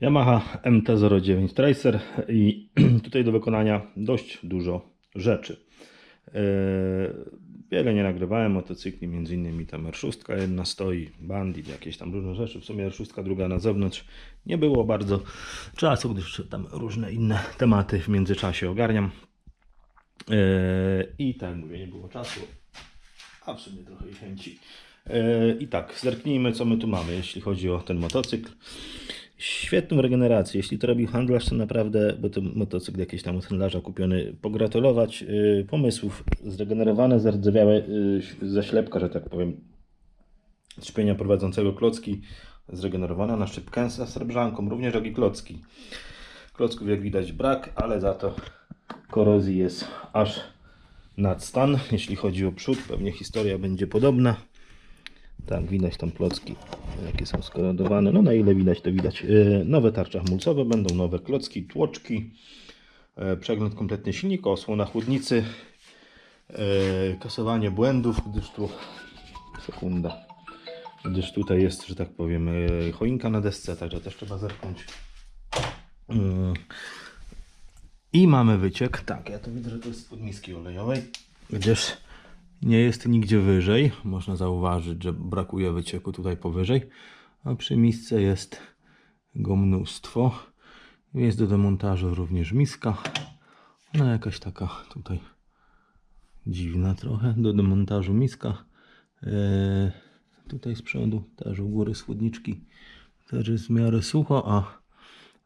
Yamaha MT-09 Tracer i tutaj do wykonania dość dużo rzeczy. Yy, Wiele nie nagrywałem motocykli, między innymi tam R6 jedna stoi, bandit, jakieś tam różne rzeczy, w sumie R6 druga na zewnątrz. Nie było bardzo czasu, gdyż tam różne inne tematy w międzyczasie ogarniam. Yy, I tak mówię, nie było czasu, a w sumie trochę chęci. Yy, I tak, zerknijmy co my tu mamy, jeśli chodzi o ten motocykl. Świetną regenerację. Jeśli to robił handlarz, to naprawdę, bo to motocykl jakiś tam od handlarza kupiony, pogratulować yy, pomysłów. Zregenerowane, zardzewiałe yy, zaślepka, że tak powiem, szpienia prowadzącego klocki, zregenerowana na szybkę z srebrzanką, również jak i klocki. Klocków jak widać brak, ale za to korozji jest aż nadstan. Jeśli chodzi o przód, pewnie historia będzie podobna. Tak, widać tam klocki, jakie są skorodowane. No na ile widać, to widać. Yy, Nowe tarcze hamulcowe, będą nowe klocki, tłoczki, yy, przegląd kompletny silnika, osłona chłodnicy, yy, kasowanie błędów, gdyż tu, sekunda, gdyż tutaj jest, że tak powiem, choinka na desce, także też trzeba zerknąć. Yy. I mamy wyciek. Tak, ja to widzę, że to jest spod miski olejowej, gdyż nie jest nigdzie wyżej. Można zauważyć, że brakuje wycieku tutaj powyżej, a przy misce jest go mnóstwo. Jest do demontażu również miska. No jakaś taka tutaj dziwna trochę. Do demontażu miska. Eee, tutaj z przodu też u góry słodniczki też jest w miarę sucho, a,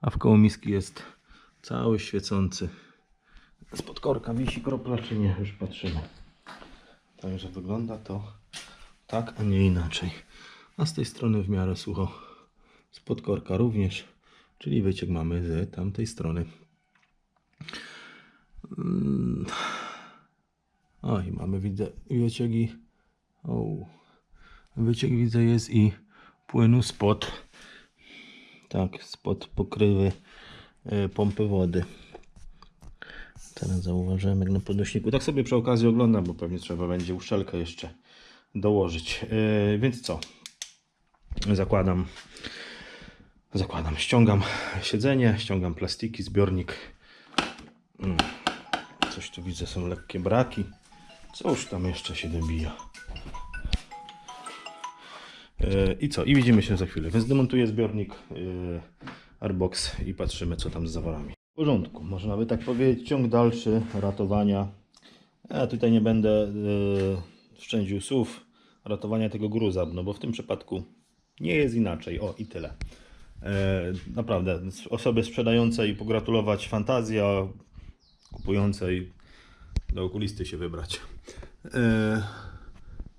a w koło miski jest cały świecący. Spod korka wisi kropla, czy nie? Już patrzymy. Także wygląda to tak, a nie inaczej. A z tej strony w miarę sucho. Spod korka również, czyli wyciek mamy z tamtej strony. Mm. O, i mamy widzę wyciek o, wyciek widzę jest i płynu spod tak, spod pokrywy e, pompy wody. Teraz zauważyłem jak na podnośniku. Tak sobie przy okazji oglądam, bo pewnie trzeba będzie uszczelkę jeszcze dołożyć. Yy, więc co? Zakładam, zakładam, ściągam siedzenie, ściągam plastiki, zbiornik. Mm, Coś tu widzę, są lekkie braki. Cóż tam jeszcze się dobija. Yy, I co? I widzimy się za chwilę. Więc demontuję zbiornik yy, Airbox i patrzymy co tam z zaworami. W porządku, można by tak powiedzieć, ciąg dalszy ratowania. Ja tutaj nie będę yy, szczędził słów ratowania tego gruza, no bo w tym przypadku nie jest inaczej. O i tyle. E, naprawdę, osoby sprzedającej pogratulować fantazja, kupującej do okulisty się wybrać. E,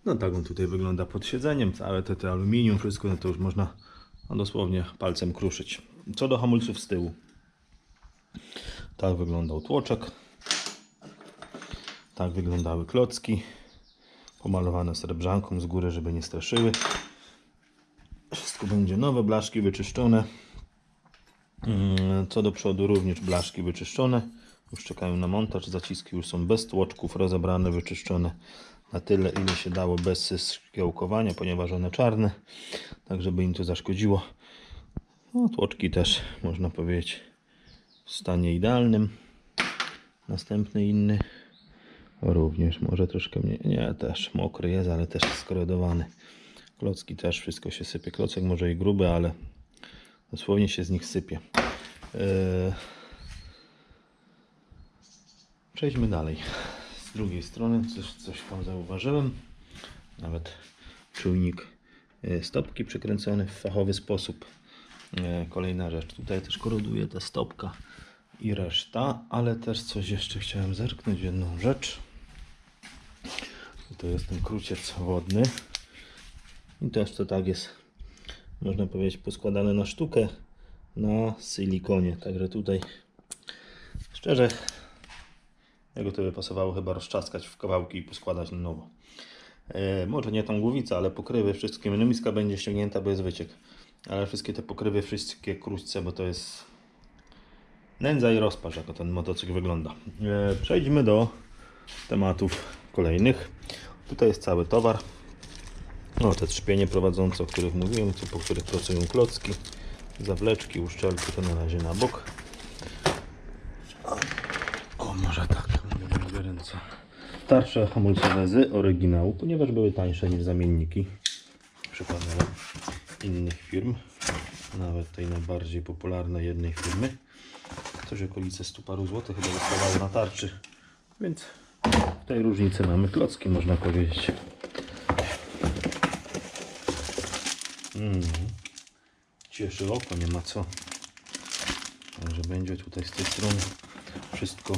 no tak on tutaj wygląda pod siedzeniem, całe te, te aluminium, wszystko, no to już można no, dosłownie palcem kruszyć. Co do hamulców z tyłu. Tak wyglądał tłoczek. Tak wyglądały klocki. Pomalowane srebrzanką z góry, żeby nie straszyły. Wszystko będzie nowe, blaszki wyczyszczone. Mm, Co do przodu również blaszki wyczyszczone. Już czekają na montaż. Zaciski już są bez tłoczków, rozebrane, wyczyszczone na tyle, ile się dało bez szkiełkowania, ponieważ one czarne, tak żeby im to zaszkodziło. No, tłoczki też można powiedzieć w stanie idealnym. Następny inny również może troszkę mniej, nie też mokry jest, ale też skorodowany. Klocki też wszystko się sypie. Klocek może i gruby, ale dosłownie się z nich sypie. Eee, Przejdźmy dalej. Z drugiej strony coś, coś tam zauważyłem. Nawet czujnik e, stopki przykręcony w fachowy sposób. E, Kolejna rzecz. Tutaj też koroduje ta stopka i reszta, ale też coś jeszcze chciałem zerknąć jedną rzecz. To jest ten kruciec wodny. I też to tak jest, można powiedzieć, poskładane na sztukę na silikonie. Także tutaj szczerze jego to by pasowało chyba rozczaskać w kawałki i poskładać na nowo. E, może nie tą głowicę, ale pokrywy wszystkie. No miska będzie ściągnięta, jest wyciek. Ale wszystkie te pokrywy, wszystkie krućce, bo to jest nędza i rozpacz, jak ten motocykl wygląda. E, przejdźmy do tematów kolejnych. Tutaj jest cały towar. No, te trzpienie prowadzące, o których mówiłem, po których pracują klocki. Zawleczki, uszczelki to na razie na bok. O, może tak, dwie ręce. Tarcze hamulcowe z oryginału, ponieważ były tańsze niż zamienniki przykładowo innych firm. Nawet tej najbardziej popularnej jednej firmy. Coś okolice 100 paru złotych chyba dostawało na tarczy. Więc w tej różnicy mamy klocki, można powiedzieć. Mm. Cieszy oko, nie ma co. Także będzie tutaj z tej strony wszystko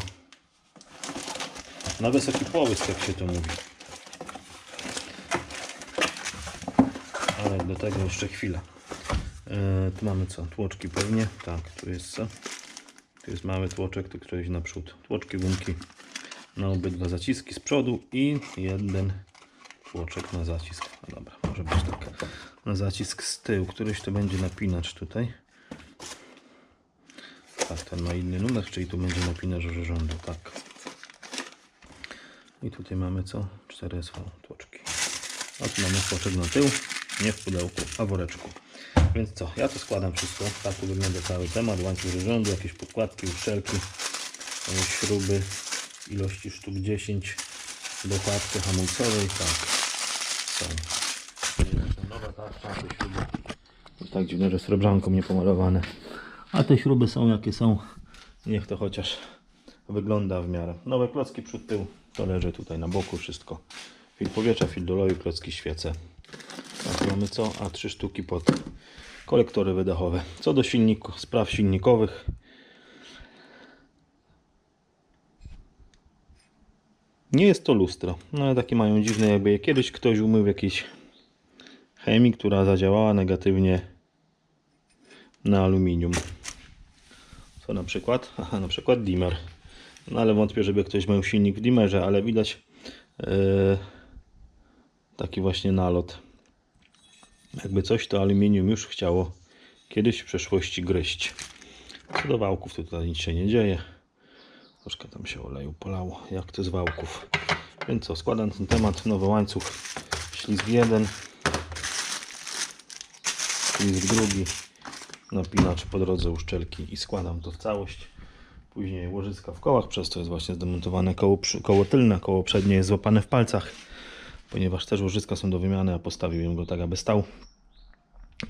na wysoki połysk, jak się to mówi. Ale do tego jeszcze chwila. E, tu mamy co? Tłoczki pewnie. Tak, tu jest co? Tu jest mały tłoczek, tu któryś naprzód. Tłoczki, gumki na obydwa zaciski z przodu i jeden tłoczek na zacisk. No dobra, może być tak. Na zacisk z tyłu. Któryś to będzie napinacz tutaj. Tak, ten ma inny numer, czyli tu będzie napinacz rządu. Tak. I tutaj mamy co? 4 SV tłoczki. A tu mamy tłoczek na tył, nie w pudełku, a w woreczku. Więc co? Ja to składam wszystko. Tak tu wygląda cały temat. Łańcuch rządu, jakieś podkładki, uszczelki, e, śruby, ilości sztuk 10 do kładki hamulcowej. Tak. Są. Nowa tarcza, te śruby. Jest tak dziwne, że srebrzanką nie pomalowane. A te śruby są jakie są. Niech to chociaż wygląda w miarę. Nowe klocki przód tył. To leży tutaj na boku wszystko. Fil powietrza, fil doleju, klocki świece. Tak, mamy co? A trzy sztuki pod kolektory wydechowe. Co do silniku, spraw silnikowych. Nie jest to lustro, no ale takie mają dziwne, jakby je kiedyś ktoś umył jakiejś chemii, która zadziałała negatywnie na aluminium. Co na przykład? Aha, na przykład dimmer. No ale wątpię, żeby ktoś miał silnik w dimmerze, ale widać yy, taki właśnie nalot. Jakby coś to aluminium już chciało kiedyś w przeszłości gryźć. Co do wałków, to tutaj nic się nie dzieje. Troszkę tam się oleju polało, jak to z wałków. Więc co, składam ten temat, nowy łańcuch, ślizg jeden, ślizg drugi, napinacz po drodze uszczelki i składam to w całość. Później łożyska w kołach, przez to jest właśnie zdemontowane koło, koło tylne, koło przednie jest złapane w palcach, ponieważ też łożyska są do wymiany, a postawiłem go tak, aby stał.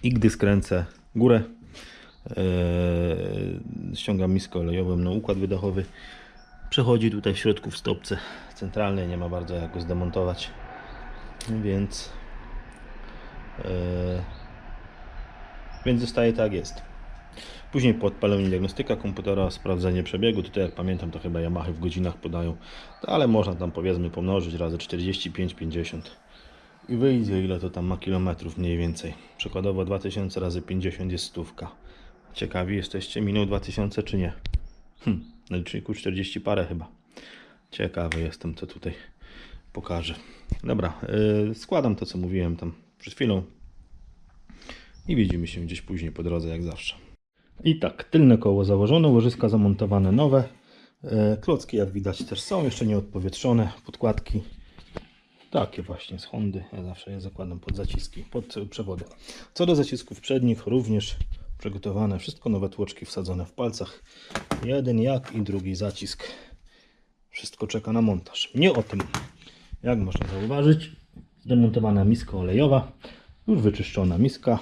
I gdy skręcę górę, Eee, ściągam miskę olejową na układ wydechowy. Przechodzi tutaj w środku w stopce centralnej, nie ma bardzo jak go zdemontować, więc eee, więc zostaje tak jest. Później po odpaleniu diagnostyka komputera, sprawdzenie przebiegu. Tutaj jak pamiętam to chyba Yamaha w godzinach podają, No, ale można tam powiedzmy pomnożyć razy 45-50 i wyjdzie ile to tam ma kilometrów mniej więcej. Przykładowo 2000 razy 50 jest stówka. Ciekawi jesteście, minął 2000 czy nie? Hm, na liczniku 40 parę chyba. Ciekawy jestem, co tutaj pokażę. Dobra, yy, składam to, co mówiłem tam przed chwilą. I widzimy się gdzieś później po drodze, jak zawsze. I tak, tylne koło założone, łożyska zamontowane nowe. Yy, klocki, jak widać, też są jeszcze nie odpowietrzone. Podkładki takie właśnie z Hondy. Ja zawsze je zakładam pod zaciski, pod przewody. Co do zacisków przednich, również przygotowane. Wszystko nowe tłoczki wsadzone w palcach. Jeden jak i drugi zacisk. Wszystko czeka na montaż. Nie o tym. Jak można zauważyć, zdemontowana miska olejowa. Już wyczyszczona miska.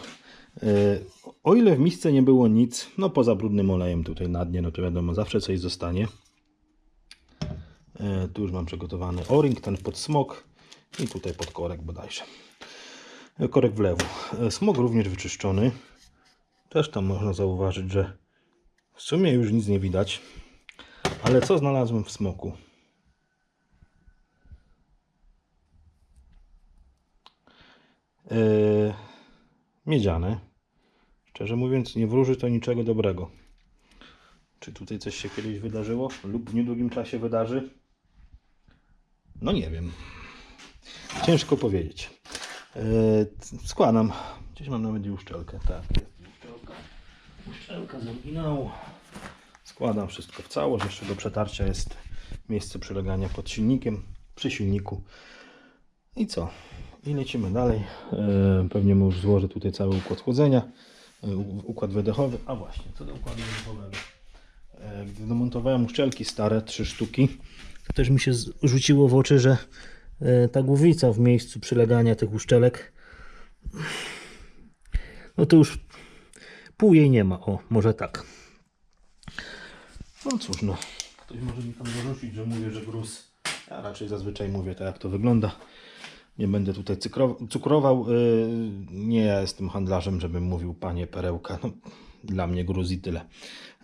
O ile w misce nie było nic, no poza brudnym olejem tutaj na dnie, no to wiadomo, zawsze coś zostanie. E, Tu już mam przygotowany o-ring, ten pod smok i tutaj pod korek bodajże. E, Korek w lewo. E, Smok również wyczyszczony. Też tam można zauważyć, że w sumie już nic nie widać. Ale co znalazłem w smoku? E, Miedziane. Szczerze mówiąc, nie wróży to niczego dobrego. Czy tutaj coś się kiedyś wydarzyło lub w niedługim czasie wydarzy? No nie wiem. Ciężko powiedzieć. Yy, składam. Gdzieś mam nawet i uszczelkę. Tak, jest uszczelka. Uszczelka z oryginału. Składam wszystko w całość. Jeszcze do przetarcia jest miejsce przylegania pod silnikiem, przy silniku. I co? I lecimy dalej. Yy, pewnie już złożę tutaj cały układ chłodzenia. Układ wydechowy. A właśnie, co do układu wydechowego. E, Gdy domontowałem uszczelki stare, trzy sztuki, to też mi się rzuciło w oczy, że e, ta głowica w miejscu przylegania tych uszczelek, no to już pół jej nie ma. O, może tak. No cóż, no. Ktoś może mi tam zarzucić, że mówię, że gruz. Ja raczej zazwyczaj mówię tak, jak to wygląda. Nie będę tutaj cukrował. Yy, nie ja jestem handlarzem, żebym mówił panie perełka. No, dla mnie gruz i tyle.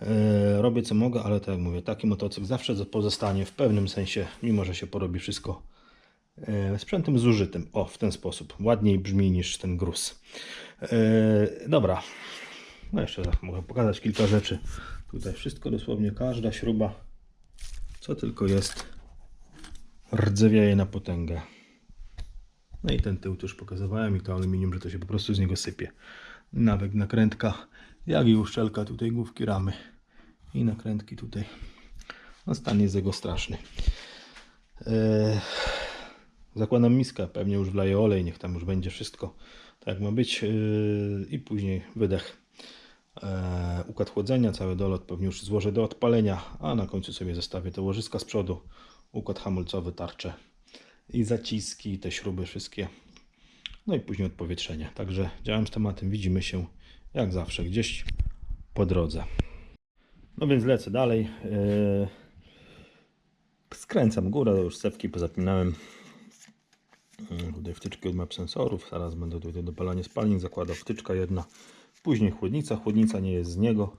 Yy, robię co mogę, ale tak jak mówię, taki motocykl zawsze pozostanie w pewnym sensie, mimo że się porobi wszystko yy, sprzętem zużytym. O, w ten sposób. Ładniej brzmi niż ten gruz. Dobra. No jeszcze mogę pokazać kilka rzeczy. Tutaj wszystko dosłownie, każda śruba, co tylko jest, rdzewieje na potęgę. No i ten tył też pokazywałem i to aluminium, że to się po prostu z niego sypie. Nawet nakrętka, jak i uszczelka tutaj główki ramy i nakrętki tutaj. No stan jest jego straszny. Eee, zakładam miskę, pewnie już wleję olej, niech tam już będzie wszystko tak ma być eee, i później wydech. Eee, układ chłodzenia, cały dolot pewnie już złożę do odpalenia, a na końcu sobie zostawię te łożyska z przodu, układ hamulcowy, tarcze i zaciski, i te śruby wszystkie. No i później odpowietrzenie. Także działam z tematem, widzimy się jak zawsze gdzieś po drodze. No więc lecę dalej. Eee, Skręcam górę, już stewki pozapinałem. Mm, Tutaj wtyczki od map sensorów. Zaraz będę tutaj dopalanie spalnik zakładał. Wtyczka jedna. Później chłodnica. Chłodnica nie jest z niego,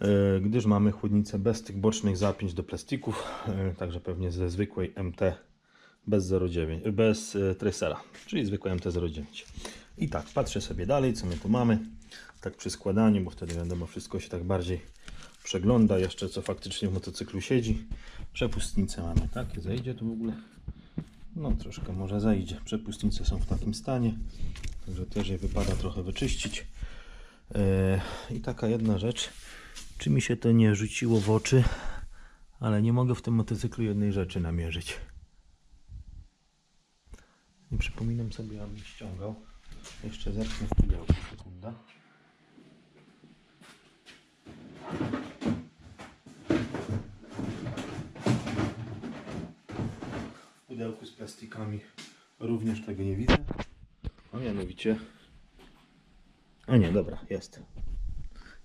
e, gdyż mamy chłodnicę bez tych bocznych zapięć do plastików. e, Także pewnie ze zwykłej MT bez 0,9, e, bez e, tracera, czyli zwykłe MT-09. I tak, patrzę sobie dalej, co my tu mamy. Tak przy składaniu, bo wtedy wiadomo, wszystko się tak bardziej przegląda. Jeszcze co faktycznie w motocyklu siedzi. Przepustnice mamy, tak? Zejdzie tu w ogóle? No troszkę może zejdzie. Przepustnice są w takim stanie, także też je wypada trochę wyczyścić. Eee, I taka jedna rzecz, czy mi się to nie rzuciło w oczy, ale nie mogę w tym motocyklu jednej rzeczy namierzyć. Nie przypominam sobie, abym ściągał. Jeszcze zerknę w pudełko, sekunda. W pudełku z plastikami również tego nie widzę. A mianowicie... A nie, dobra, jest.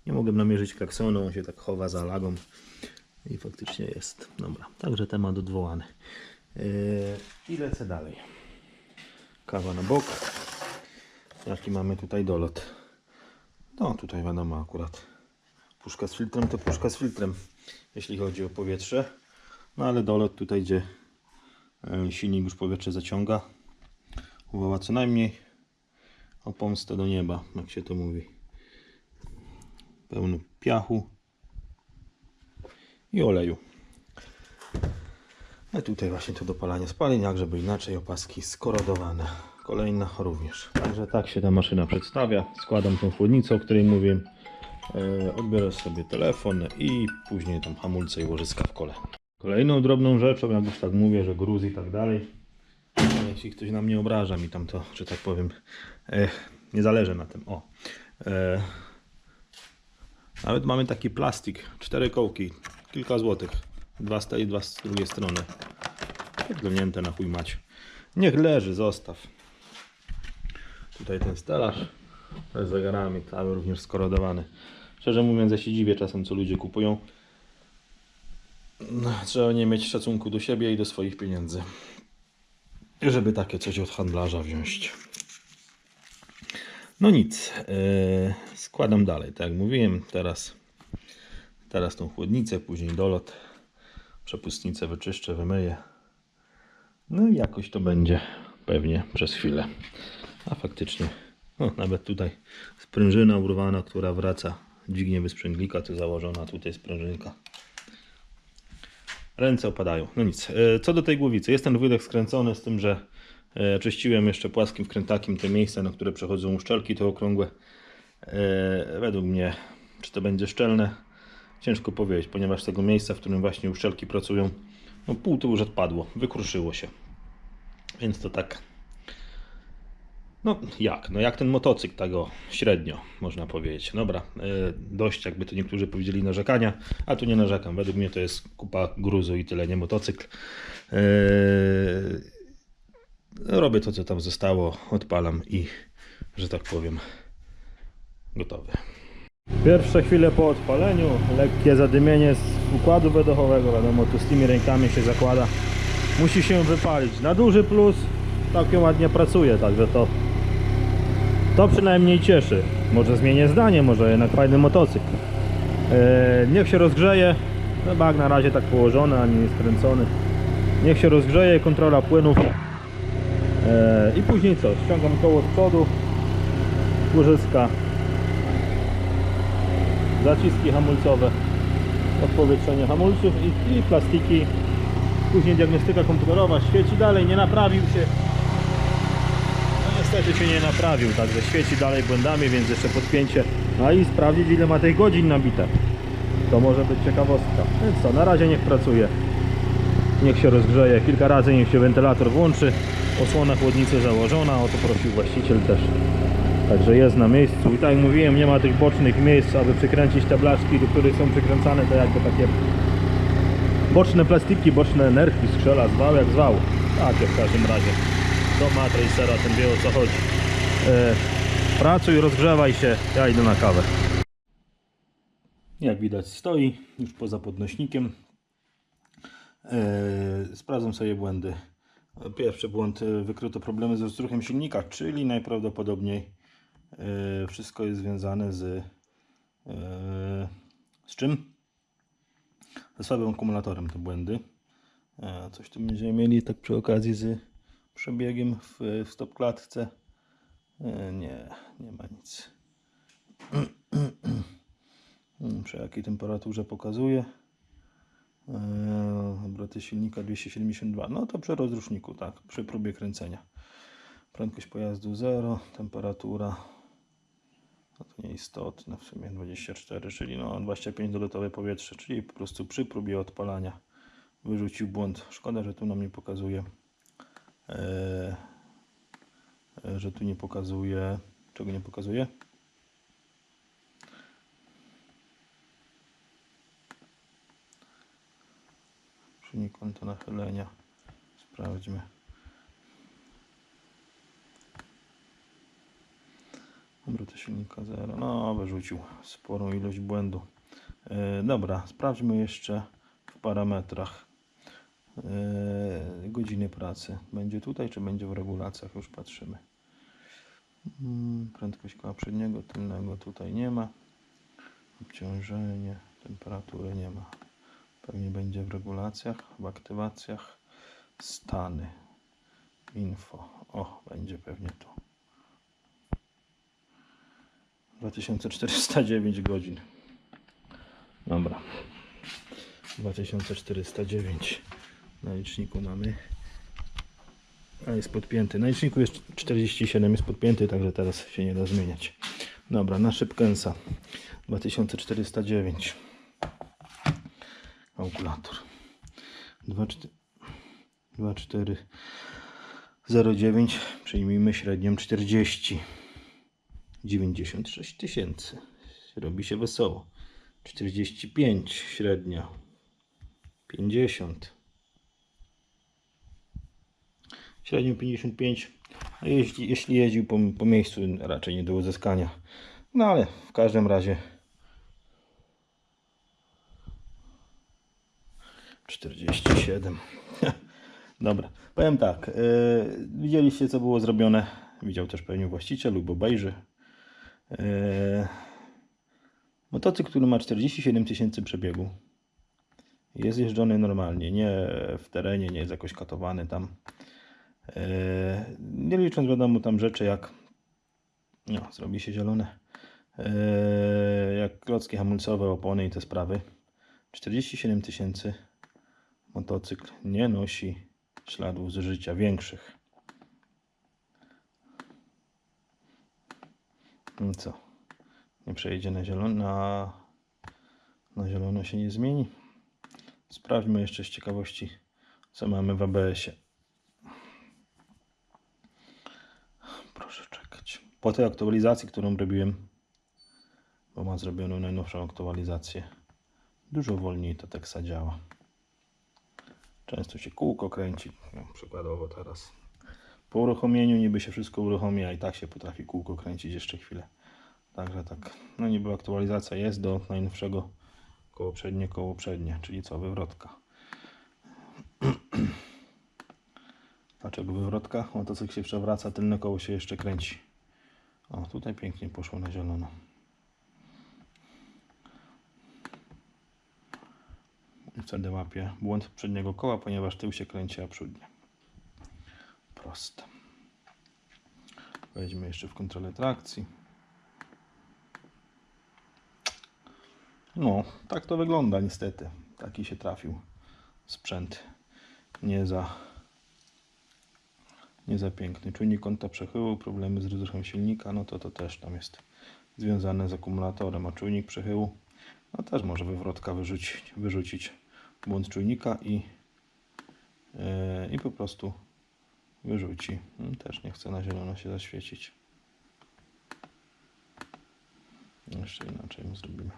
Nie mogłem namierzyć klaksonu, on się tak chowa za lagą. I faktycznie jest. Dobra, także temat odwołany. Yy, I lecę dalej. Kawa na bok. Jaki mamy tutaj dolot? No, tutaj wiadomo akurat. Puszka z filtrem to puszka z filtrem, jeśli chodzi o powietrze. No ale dolot tutaj, gdzie e, silnik już powietrze zaciąga. Uwaga co najmniej o pomstę do nieba, jak się to mówi. Pełno piachu i oleju. A tutaj właśnie to dopalanie spalin, jak żeby inaczej opaski skorodowane. Kolejna również. Także tak się ta maszyna przedstawia. Składam tą chłodnicę, o której mówię. E, odbiorę sobie telefon i później tam hamulce i łożyska w kole. Kolejną drobną rzeczą, jak już tak mówię, że gruz i tak dalej. No, Jeśli ktoś na mnie obraża mi tam to, że tak powiem, e, nie zależy na tym. O. E, nawet mamy taki plastik, cztery kołki, kilka złotych. Dwa z tej, dwa z drugiej strony. Podglądnięte na chuj mać. Niech leży, zostaw. Tutaj ten stelaż z zegarami, cały również skorodowany. Szczerze mówiąc, ja się dziwię czasem, co ludzie kupują. No, trzeba nie mieć szacunku do siebie i do swoich pieniędzy. Żeby takie coś od handlarza wziąć. No nic, yy, składam dalej. Tak jak mówiłem, teraz, teraz tą chłodnicę, później dolot, przepustnicę wyczyszczę, wymyję. No i jakoś to będzie pewnie przez chwilę. A faktycznie, no, nawet tutaj sprężyna urwana, która wraca, dźwignie wysprzęglika, tu założona, tutaj sprężynka. Ręce opadają. No nic. E, Co do tej głowicy, jest ten wydech skręcony z tym, że e, czyściłem jeszcze płaskim wkrętakiem te miejsca, na które przechodzą uszczelki, te okrągłe. E, Według mnie, czy to będzie szczelne, ciężko powiedzieć, ponieważ tego miejsca, w którym właśnie uszczelki pracują, no pół to już odpadło, wykruszyło się. Więc to tak No jak? No jak ten motocykl, tego średnio można powiedzieć. Dobra, e, dość jakby to niektórzy powiedzieli narzekania, a tu nie narzekam. Według mnie to jest kupa gruzu i tyle, nie motocykl. E, robię to, co tam zostało, odpalam i, że tak powiem, gotowy. Pierwsze chwile po odpaleniu, lekkie zadymienie z układu wydechowego, wiadomo, tu z tymi rękami się zakłada. Musi się wypalić. Na duży plus całkiem ładnie pracuje, także to to przynajmniej cieszy. Może zmienię zdanie, może jednak fajny motocykl. Eee, niech się rozgrzeje. No bag na razie tak położony, ani nie skręcony. Niech się rozgrzeje, kontrola płynów. Eee, I później co? Ściągam koło z przodu, łożyska, zaciski hamulcowe, odpowietrzenie hamulców i, i plastiki. Później diagnostyka komputerowa, świeci dalej, nie naprawił się. No niestety się nie naprawił, także świeci dalej błędami, więc jeszcze podpięcie. No i sprawdzić ile ma tych godzin nabite. To może być ciekawostka. Więc co, na razie niech pracuje. Niech się rozgrzeje, kilka razy niech się wentylator włączy. Osłona chłodnicy założona, o to prosił właściciel też. Także jest na miejscu i tak jak mówiłem, nie ma tych bocznych miejsc, aby przykręcić te blaszki, do których są przykręcane te jakby takie boczne plastiki, boczne nerki, strzela, zwał jak zwał. Takie w każdym razie. To ma Tracera, ten wie o co chodzi. E, pracuj, rozgrzewaj się, ja idę na kawę. Jak widać stoi już poza podnośnikiem. E, sprawdzam sobie błędy. Pierwszy błąd, e, wykryto problemy z rozruchem silnika, czyli najprawdopodobniej wszystko jest związane z e, z czym? Ze słabym akumulatorem te błędy. E, Coś tu będziemy mieli tak przy okazji z przebiegiem w, w stopklatce. E, Nie, nie ma nic. Hmm, Przy jakiej temperaturze pokazuje? Obroty silnika 272. No to przy rozruszniku, tak, przy próbie kręcenia. Prędkość pojazdu 0, temperatura no to nieistotne, w sumie 24, czyli no 25 dolotowe powietrze, czyli po prostu przy próbie odpalania wyrzucił błąd. Szkoda, że tu nam nie pokazuje, eee, e, że tu nie pokazuje, czego nie pokazuje? Czynnik kąta nachylenia. Sprawdźmy. Obroty silnika 0. No, wyrzucił sporą ilość błędu. E, dobra, sprawdźmy jeszcze w parametrach e, godziny pracy. Będzie tutaj, czy będzie w regulacjach? Już patrzymy. Mm, prędkość koła przedniego, tylnego tutaj nie ma. Obciążenie, temperatury nie ma. Pewnie będzie w regulacjach, w aktywacjach. Stany. Info. O, będzie pewnie tu. 2409 godzin. Dobra. 2409 na liczniku mamy. A jest podpięty. Na liczniku jest 47, jest podpięty, także teraz się nie da zmieniać. Dobra, na szybkęsa 2409 kalkulator 2409 przyjmijmy średnią 40 96 tysięcy robi się wesoło 45 średnia 50 średnio 55 a jeśli, jeśli jeździł po, po miejscu raczej nie do uzyskania no ale w każdym razie 47. Dobra, powiem tak. Yy, widzieliście, co było zrobione. Widział też pewnie właściciel lub obejrzy. Yy, motocykl, który ma 47 tysięcy przebiegu. Jest jeżdżony normalnie, nie w terenie, nie jest jakoś katowany tam. Yy, nie licząc wiadomo tam rzeczy jak no, zrobi się zielone. Yy, jak klocki hamulcowe, opony i te sprawy. 47 tysięcy motocykl nie nosi śladów zużycia większych. No co? Nie przejdzie na zielono, na, na zielono się nie zmieni. Sprawdźmy jeszcze z ciekawości, co mamy w ABS-ie. Proszę czekać. po tej aktualizacji, którą robiłem, bo ma zrobioną najnowszą aktualizację, dużo wolniej to teksa działa. Często się kółko kręci, no, przykładowo teraz. Po uruchomieniu niby się wszystko uruchomi, a i tak się potrafi kółko kręcić jeszcze chwilę. Także tak, no niby aktualizacja jest do najnowszego koło przednie, koło przednie, czyli co, wywrotka. Dlaczego wywrotka? Motocykl się przewraca, tylne koło się jeszcze kręci. O, tutaj pięknie poszło na zielono. Wtedy łapie błąd przedniego koła, ponieważ tył się kręci, a przód nie. Proste. Wejdźmy jeszcze w kontrolę trakcji. No, tak to wygląda niestety. Taki się trafił sprzęt. Nie za nie za piękny. Czujnik kąta przechyłu, problemy z rozruchem silnika, no to to też tam jest związane z akumulatorem, a czujnik przechyłu no też może wywrotka wyrzucić, wyrzucić błąd czujnika i, yy, i po prostu wyrzuci. No, Też nie chce na zielono się zaświecić. Jeszcze inaczej mu zrobimy.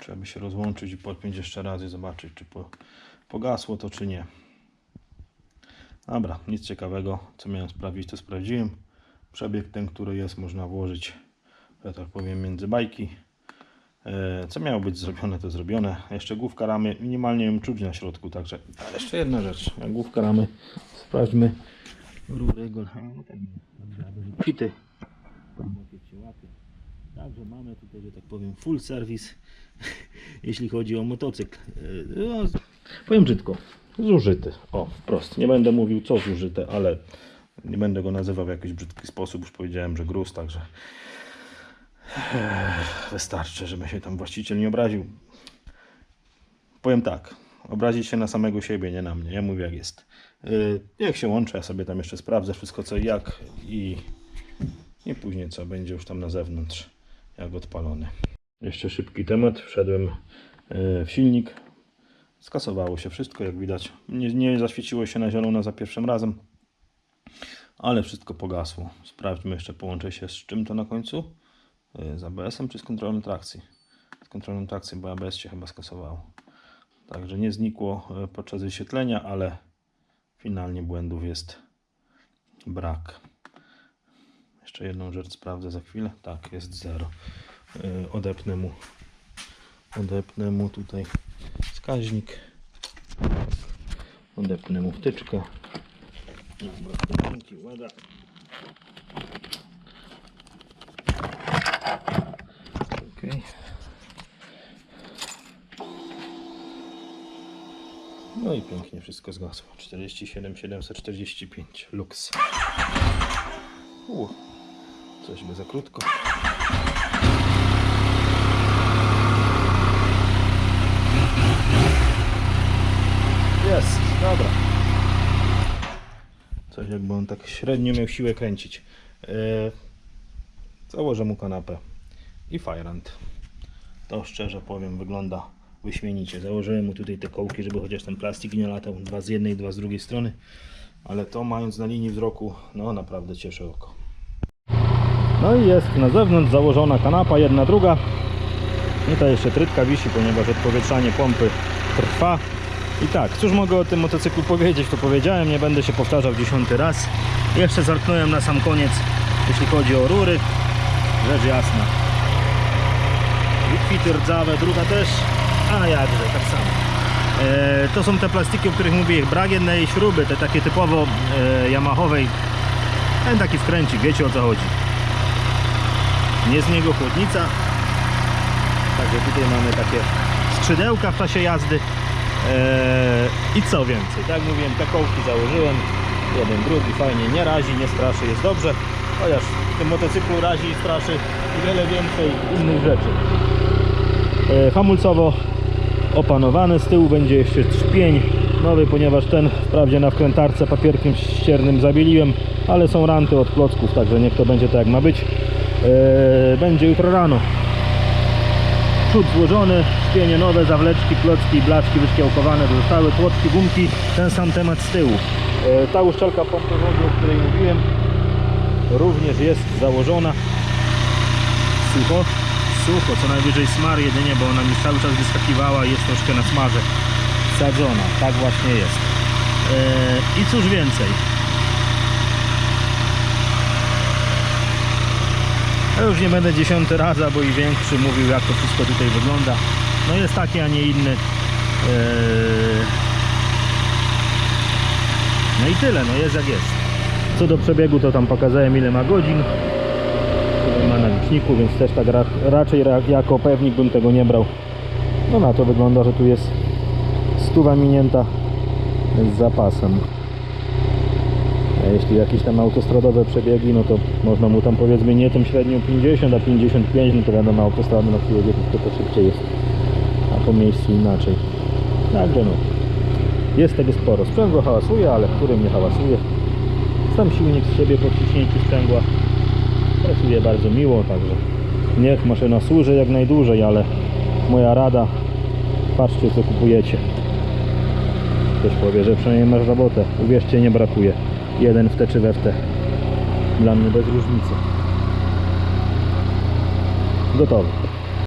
Trzeba by się rozłączyć i podpiąć jeszcze raz i zobaczyć, czy po, pogasło to, czy nie. Dobra, nic ciekawego. Co miałem sprawdzić, to sprawdziłem. Przebieg ten, który jest, można włożyć, że tak powiem, między bajki. E, Co miało być zrobione, to zrobione. Jeszcze główka ramy, minimalnie ją czuć na środku, także. Ale jeszcze jedna rzecz. Główka ramy, sprawdźmy. Rury, gol. No, łapie. Także mamy tutaj, że tak powiem, full service, jeśli chodzi o motocykl. Yy, No, powiem brzydko, zużyty. O, wprost. Nie będę mówił co zużyte, ale nie będę go nazywał w jakiś brzydki sposób. Już powiedziałem, że gruz, także Wystarczy, żeby się tam właściciel nie obraził. Powiem tak, obrazić się na samego siebie, nie na mnie. Ja mówię jak jest. Yy, Jak się łączę, ja sobie tam jeszcze sprawdzę wszystko co i jak i i później co będzie już tam na zewnątrz, jak odpalony. Jeszcze szybki temat. Wszedłem e, w silnik. Skasowało się wszystko, jak widać. Nie, nie zaświeciło się na zielono za pierwszym razem, ale wszystko pogasło. Sprawdźmy jeszcze, połączę się z czym to na końcu. E, Z ABS-em czy z kontrolą trakcji? Z kontrolą trakcji, bo ABS się chyba skasowało. Także nie znikło e, podczas wyświetlenia, ale finalnie błędów jest brak. Jeszcze jedną rzecz sprawdzę za chwilę. Tak, jest 0. Yy, odepnę mu odepnę mu tutaj wskaźnik. Odepnę mu wtyczkę. Dobra, dzięki. No i pięknie wszystko zgasło. 47 745 lux. U, coś by za krótko. Jest, dobra. Coś jakby on tak średnio miał siłę kręcić. Yy, założę mu kanapę i fajrant. To szczerze powiem wygląda wyśmienicie. Założyłem mu tutaj te kołki, żeby chociaż ten plastik nie latał. Dwa z jednej, dwa z drugiej strony. Ale to mając na linii wzroku, no naprawdę cieszy oko. No i jest na zewnątrz założona kanapa, jedna, druga. I ta jeszcze trytka wisi, ponieważ odpowietrzanie pompy trwa. I tak, cóż mogę o tym motocyklu powiedzieć, to powiedziałem, nie będę się powtarzał dziesiąty raz. Jeszcze zerknąłem na sam koniec, jeśli chodzi o rury. Rzecz jasna. Kwity rdzawe, druga też, a jakże, tak samo. E, to są te plastiki, o których mówię, ich brak jednej śruby, te takie typowo e, Yamahowej. Ten taki wkręcik, wiecie o co chodzi. Nie z niego chłodnica. Także tutaj mamy takie skrzydełka w czasie jazdy. Eee, I co więcej, tak mówiłem, te kołki założyłem. Jeden, drugi, fajnie, nie razi, nie straszy, jest dobrze. Chociaż w tym motocyklu razi i straszy wiele więcej innych rzeczy. Eee, hamulcowo opanowany, z tyłu będzie jeszcze trzpień nowy, ponieważ ten wprawdzie na wkrętarce papierkiem ściernym zabieliłem, ale są ranty od klocków, także niech to będzie tak jak ma być. Eee, będzie jutro rano przód złożony, szpienie nowe, zawleczki, klocki, blaszki wyszkiełkowane zostały, tłoczki, gumki, ten sam temat z tyłu. E, Ta uszczelka pompowodu, o której mówiłem, również jest założona. Sucho, sucho, co najwyżej smar jedynie, bo ona mi cały czas wyskakiwała i jest troszkę na smarze sadzona. Tak właśnie jest. E, I cóż więcej. Ja już nie będę dziesiąty raz, bo i większy mówił jak to wszystko tutaj wygląda. No jest taki, a nie inny. Eee, No i tyle, no jest jak jest. Co do przebiegu to tam pokazałem ile ma godzin. Liczniku, więc też tak ra raczej ra jako pewnik bym tego nie brał. No na to wygląda, że tu jest stuwa minięta z zapasem. A jeśli jakieś tam autostradowe przebiegi, no to można mu tam powiedzmy nie tym średnią 50, a 55, no to wiadomo autostrady na której to, to szybciej jest, a po miejscu inaczej. Także no, jest tego sporo. Sprzęgło hałasuje, ale którym nie hałasuje. Sam silnik z siebie po wciśnięciu sprzęgła pracuje bardzo miło, także niech maszyna służy jak najdłużej, ale moja rada, patrzcie co kupujecie. Ktoś powie, że przynajmniej masz robotę. Uwierzcie, nie brakuje. Jeden w te czy we w te. Dla mnie bez różnicy. Gotowy.